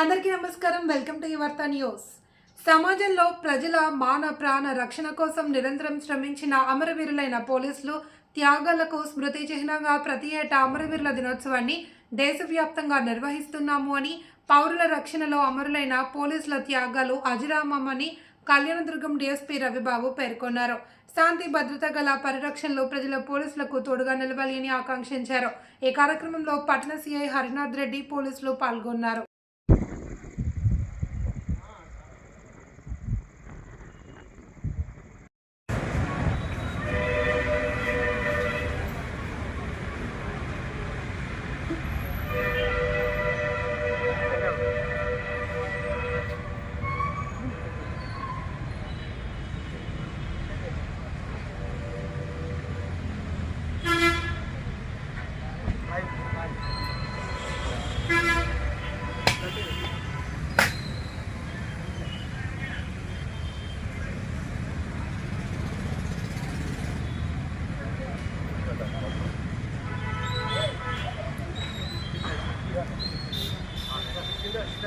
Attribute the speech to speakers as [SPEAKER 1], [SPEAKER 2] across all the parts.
[SPEAKER 1] అందరికీ నమస్కారం. Welcome to యువర్త న్యూస్. సమాజంలో ప్రజల మాన ప్రాణ రక్షణ కోసం నిరంతరం శ్రమించిన అమరవీరులైన పోలీసులు త్యాగాలకు స్మృతి చిహ్నంగా ప్రతి ఏటా అమరవీరుల దినోత్సవాన్ని దేశవ్యాప్తంగా నిర్వహిస్తున్నాము అని పౌరుల రక్షణలో అమరులైన పోలీసుల త్యాగాలు అజరామమని కళ్యాణదుర్గం డీఎస్పీ రవిబాబు పేర్కొన్నారు. శాంతి భద్రత గల పరిరక్షణలో ప్రజల పోలీసులకు తోడుగా నిలవాలి అని ఆకాంక్షించారు. ఈ కార్యక్రమంలో పట్టణ సీఐ హరినాథ్ రెడ్డి పోలీసులు పాల్గొన్నారు.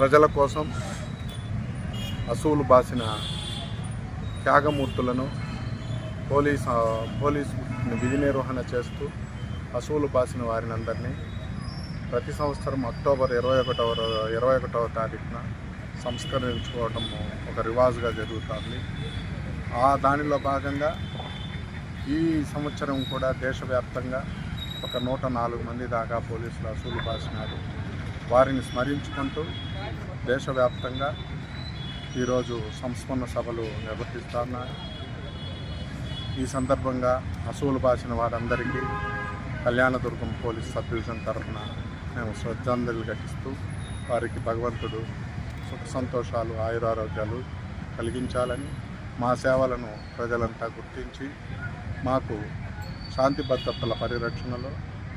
[SPEAKER 2] ప్రజల కోసం అసూలు బాసిన త్యాగమూర్తులను పోలీస్ పోలీస్ విధి నిర్వహణ చేస్తూ అసూలు బాసిన వారిని అందరినీ ప్రతి సంవత్సరం అక్టోబర్ ఇరవై ఒకటవ ఇరవై ఒకటవ తారీఖున సంస్కరించుకోవటం ఒక రివాజుగా జరుగుతుంది. ఆ దానిలో భాగంగా ఈ సంవత్సరం కూడా దేశవ్యాప్తంగా ఒక నూట నాలుగు మంది దాకా పోలీసులు అసూలు బాసినారు. వారిని స్మరించుకుంటూ దేశవ్యాప్తంగా ఈరోజు సంస్మరణ సభలు నిర్వహిస్తున్నారు ఈ సందర్భంగా అసూలు బాసిన వారందరికీ కళ్యాణదుర్గం పోలీస్ సబ్ డివిజన్ తరఫున మేము శ్రద్ధాంజలి ఘటిస్తూ వారికి భగవంతుడు సుఖ సంతోషాలు ఆయురారోగ్యాలు కలిగించాలని మా సేవలను ప్రజలంతా గుర్తించి మాకు శాంతి భద్రతల పరిరక్షణలో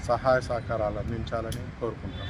[SPEAKER 2] సహాయ సహకారాలు అందించాలని కోరుకుంటాం